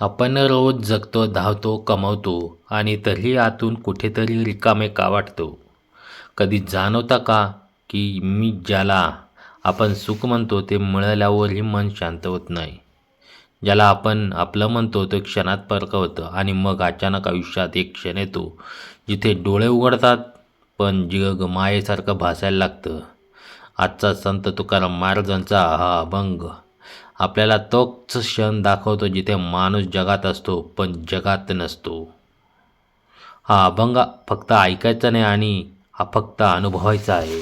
आपण रोज जगतो धावतो कमवतो आणि तरीही आतून कुठेतरी रिकामे का वाटतो? कधी जाणवता का की मी ज्याला आपण सुख म्हणतो ते मिळाल्यावरही मन शांत होत नाही? ज्याला आपण आपलं म्हणतो ते क्षणात परकवतं आणि मग अचानक आयुष्यात एक क्षण येतो जिथे डोळे उघडतात पण जग मायेसारखं भासायला लागतं. आजचा संत तुकाराम महाराजांचा हा अभंग आपल्याला तोच क्षण दाखवतो जिथे माणूस जगात असतो पण जगात नसतो. हा अभंग फक्त ऐकायचा नाही आणि हा फक्त अनुभवायचा आहे.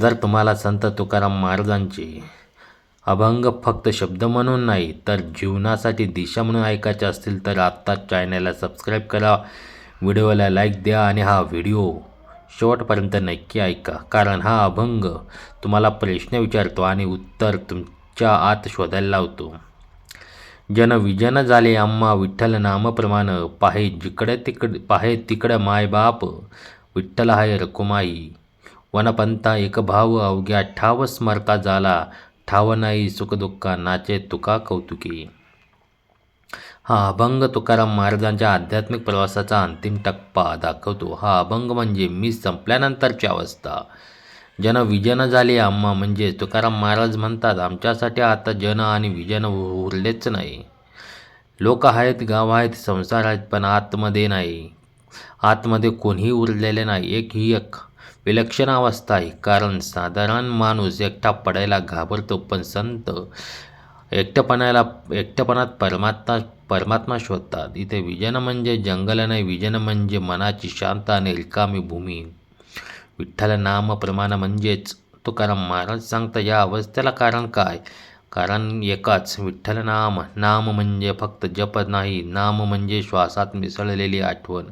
जर तुम्हाला संत तुकाराम महाराजांचे अभंग फक्त शब्द म्हणून नाही तर जीवनासाठी दिशा म्हणून ऐकायचे असतील तर आत्ताच चॅनलला सबस्क्राईब करा व्हिडिओला लाईक द्या आणि हा व्हिडिओ शेवटपर्यंत नक्की ऐका. कारण हा अभंग तुम्हाला प्रश्न विचारतो आणि उत्तर तुम च्या आत शोधायला लावतो. जन विजन झाले आम्हा विठ्ठल नामप्रमाण. पाहे जिकडे तिकडे पाहे तिकडे मायबाप. विठ्ठल हाय रकुमाई वनपंथा एक भाव अवघ्या ठाव स्मरता झाला. ठाव नाही सुखदुःखा नाचे तुका कौतुकी. हा अभंग तुकाराम महाराजांच्या आध्यात्मिक प्रवासाचा अंतिम टप्पा दाखवतो. हा अभंग म्हणजे मी संपल्यानंतरची अवस्था. जन विजन झाले आम्हा म्हणजे तुकाराम महाराज म्हणतात आमच्यासाठी आता जन आणि विजन उरलेच नाही. लोक आहेत गाव आहेत संसार आहेत पण आतमध्ये नाही. आतमध्ये कोणीही उरलेले नाही. एक ही एक विलक्षण अवस्था आहे. कारण साधारण माणूस एकटा पडायला घाबरतो पण संत एकटेपणाला एकटेपणात परमात्मा परमात्मा शोधतात. इथे विजन म्हणजे जंगल नाही विजन म्हणजे मनाची शांत आणि रिकामी भूमी. विठ्ठल नाम प्रमाण म्हणजेच तुकाराम महाराज सांगता या अवस्थेला कारण काय? कारण एकाच विठ्ठल नाम नाम म्हणजे फक्त जप नाही नाम म्हणजे श्वासात मिसळलेली आठवण.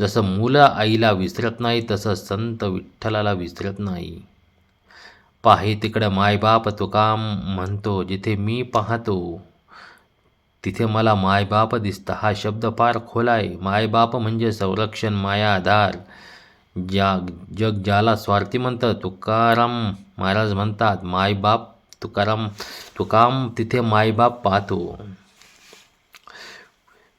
जसं मुलं आईला विसरत नाही तसं संत विठ्ठलाला विसरत नाही. पाहे तिकडं मायबाप तुकाम म्हणतो जिथे मी पाहतो. तिथे मला मायबाप दिसतं हा शब्द फार खोला आहे मायबाप म्हणजे संरक्षण माया आधार ज्या जग ज्याला स्वार्थी म्हणतं तुकाराम महाराज म्हणतात मायबाप तुकाराम तुकाम तिथे मायबाप पाहतो.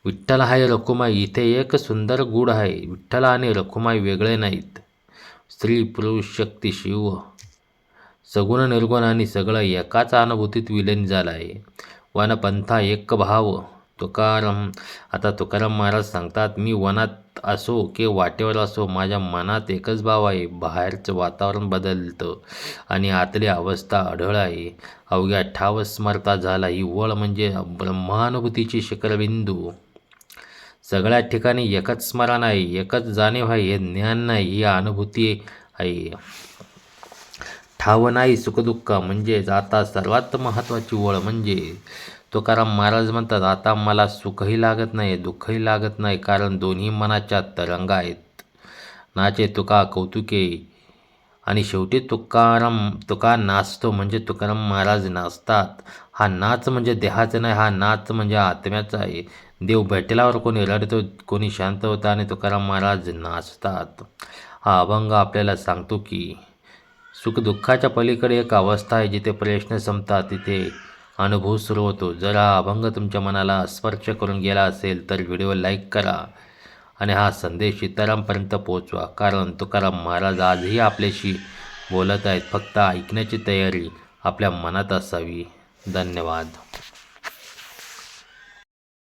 विठ्ठल आहे रखुमाई इथे एक सुंदर गुढ आहे. विठ्ठल आणि रखुमाई वेगळे नाहीत. स्त्री पुरुष शक्ती शिव. सगुण निर्गुण आणि सगळं एकाच अनुभूतीत विलीन झालं आहे वनपंथा एक भाव तुकाराम आता तुकाराम महाराज सांगतात मी वनात असो की वाटेवर असो माझ्या मनात एकच भाव आहे बाहेरचं वातावरण बदलतं आणि आतली अवस्था अढळ आहे. अवघ्या ठाव स्मरता झाला. ही वळ म्हणजे ब्रह्मानुभूतीची शिखरबिंदू. सगळ्या ठिकाणी एकच स्मरण आहे एकच जाणीव आहे हे ज्ञान नाही ही अनुभूती आहे. ठाव नाही सुखदुःख म्हणजेच आता सर्वात महत्त्वाची वळ म्हणजे तुकाराम महाराज म्हणतात आता मला सुखही लागत नाही दुःखही लागत नाही कारण दोन्ही मनाच्या तरंग आहेत. नाचे तुका कौतुके. आणि शेवटी तुकाराम तुका नाचतो म्हणजे तुकाराम महाराज नाचतात. हा नाच म्हणजे देहाचा नाही हा नाच म्हणजे आत्म्याचा आहे. देव भेटल्यावर कोणी रडतो कोणी शांत होतं आणि तुकाराम महाराज नाचतात. हा अभंग आपल्याला सांगतो की सुखदुःखाच्या पलीकडे एक अवस्था आहे जिथे प्रश्न संपतात तिथे अनुभव सुरू होतो. जर हा अभंग तुमच्या मनाला स्पर्श करून गेला असेल तर व्हिडिओ लाईक करा आणि हा संदेश इतरांपर्यंत पोहोचवा. कारण तुकाराम महाराज आजही आपल्याशी बोलत आहेत. फक्त ऐकण्याची तयारी आपल्या मनात असावी. धन्यवाद.